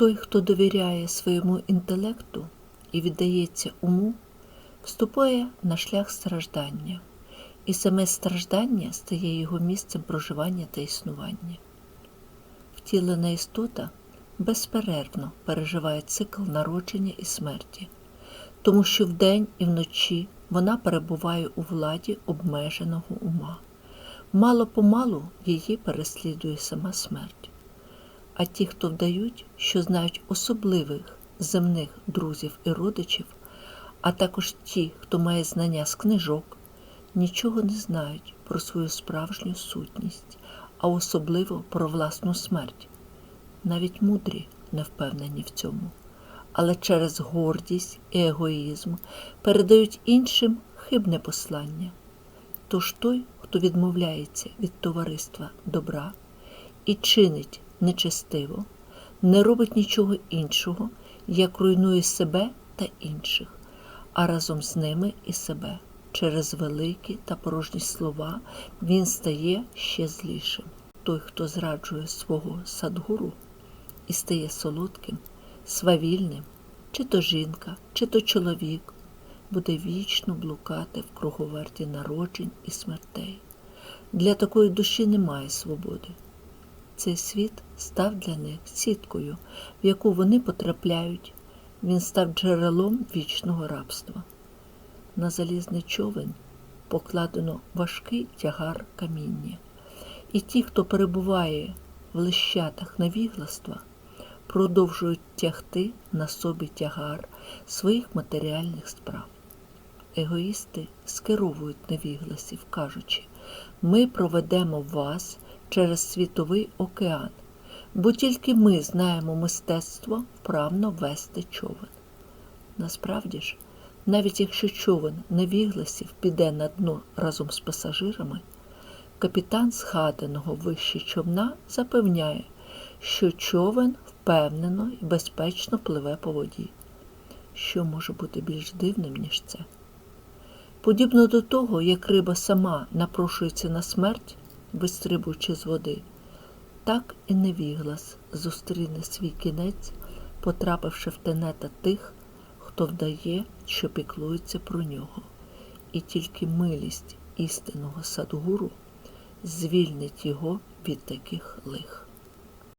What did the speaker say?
Той, хто довіряє своєму інтелекту і віддається уму, вступає на шлях страждання, і саме страждання стає його місцем проживання та існування. Втілена істота безперервно переживає цикл народження і смерті, тому що вдень і вночі вона перебуває у владі обмеженого ума. Мало помалу її переслідує сама смерть. А ті, хто вдають, що знають особливих земних друзів і родичів, а також ті, хто має знання з книжок, нічого не знають про свою справжню сутність, а особливо про власну смерть. Навіть мудрі не впевнені в цьому, але через гордість і егоїзм передають іншим хибне послання. Тож той, хто відмовляється від товариства добра і чинить нечестиво, не робить нічого іншого, як руйнує себе та інших, а разом з ними і себе. Через великі та порожні слова він стає ще злішим. Той, хто зраджує свого садгуру і стає солодким, свавільним, чи то жінка, чи то чоловік, буде вічно блукати в круговерті народжень і смертей. Для такої душі немає свободи. Цей світ став для них сіткою, в яку вони потрапляють. Він став джерелом вічного рабства. На залізний човен покладено важкий тягар каміння. І ті, хто перебуває в лищатах невігластва, продовжують тягти на собі тягар своїх матеріальних справ. Егоїсти скеровують невігласів, кажучи, ми проведемо вас через світовий океан, бо тільки ми знаємо мистецтво вправно вести човен. Насправді ж, навіть якщо човен невігласів піде на дно разом з пасажирами, капітан згаданого вище човна запевняє, що човен впевнено і безпечно пливе по воді. Що може бути більш дивним, ніж це? Подібно до того, як риба сама напрошується на смерть, вистрибуючи з води, так і невіглас зустріне свій кінець, потрапивши в тенета тих, хто вдає, що піклується про нього, і тільки милість істинного садгуру звільнить його від таких лих.